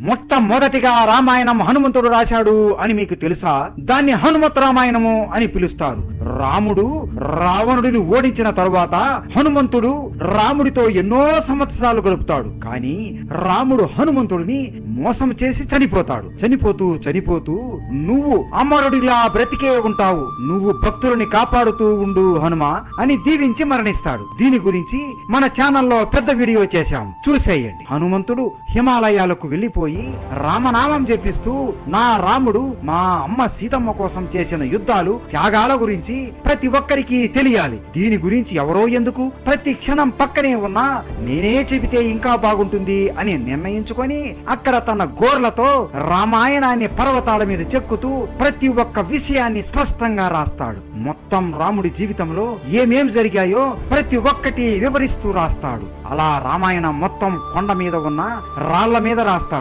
మొట్టమొదటిగా రామాయణం హనుమంతుడు రాశాడు అని మీకు తెలుసా? దాన్ని హనుమత్ రామాయణము అని పిలుస్తారు. రాముడు రావణుడిని ఓడించిన తరువాత హనుమంతుడు రాముడితో ఎన్నో సంవత్సరాలు గడుపుతాడు. కానీ రాముడు హనుమంతుడిని మోసం చేసి చనిపోతాడు. చనిపోతూ చనిపోతూ నువ్వు అమరుడిలా బ్రతికే ఉంటావు. నువ్వు భక్తులని కాపాడుతూ ఉండు హనుమ అని దీవించి మరణిస్తాడు. దీని గురించి మన ఛానల్లో పెద్ద వీడియో చేశాం. చూసేయండి. హనుమంతుడు హిమాలయాలకు వెళ్ళిపోయి రామనామం జపిస్తూ నా రాముడు మా అమ్మ సీతమ్మ కోసం చేసిన యుద్ధాలు త్యాగాల గురించి ప్రతి ఒక్కరికి తెలియాలి. దీని గురించి ఎవరో ఎందుకు ప్రతి క్షణం పక్కనే ఉన్నా నేనే చెబితే ఇంకా బాగుంటుంది అని నిర్ణయించుకొని అక్కడ తన గోర్లతో రామాయణాన్ని పర్వతాల మీద చెక్కుతూ ప్రతి ఒక్క విషయాన్ని స్పష్టంగా రాస్తాడు. మొత్తం రాముడి జీవితంలో ఏమేం జరిగాయో ప్రతి ఒక్కటి వివరిస్తూ రాస్తాడు. అలా రామాయణం మొత్తం కొండ మీద ఉన్న రాళ్ళ మీద రాస్తాడు.